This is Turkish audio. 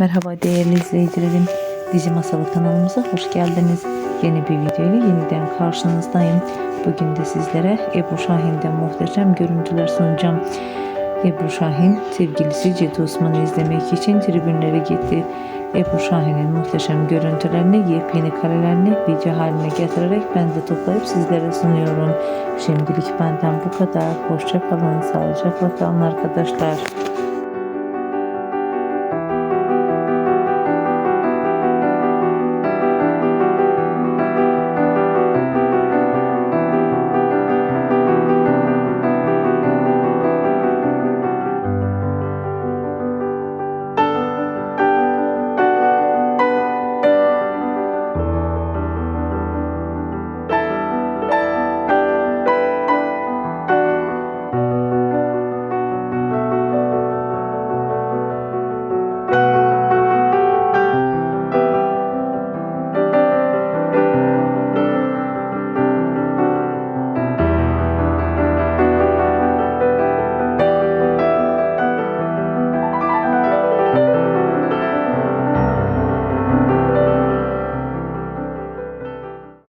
Merhaba değerli izleyicilerim. Dizi Masalı kanalımıza hoş geldiniz. Yeni bir video ile yeniden karşınızdayım. Bugün de sizlere Ebru Şahin'den muhteşem görüntüler sunacağım. Ebru Şahin sevgilisi Cedi Osman'ı izlemek için tribünlere gitti. Ebru Şahin'in muhteşem görüntülerini, yepyeni karelerini video haline getirerek ben de toplayıp sizlere sunuyorum. Şimdilik benden bu kadar. Hoşça kalın, sağlıcakla kalın arkadaşlar.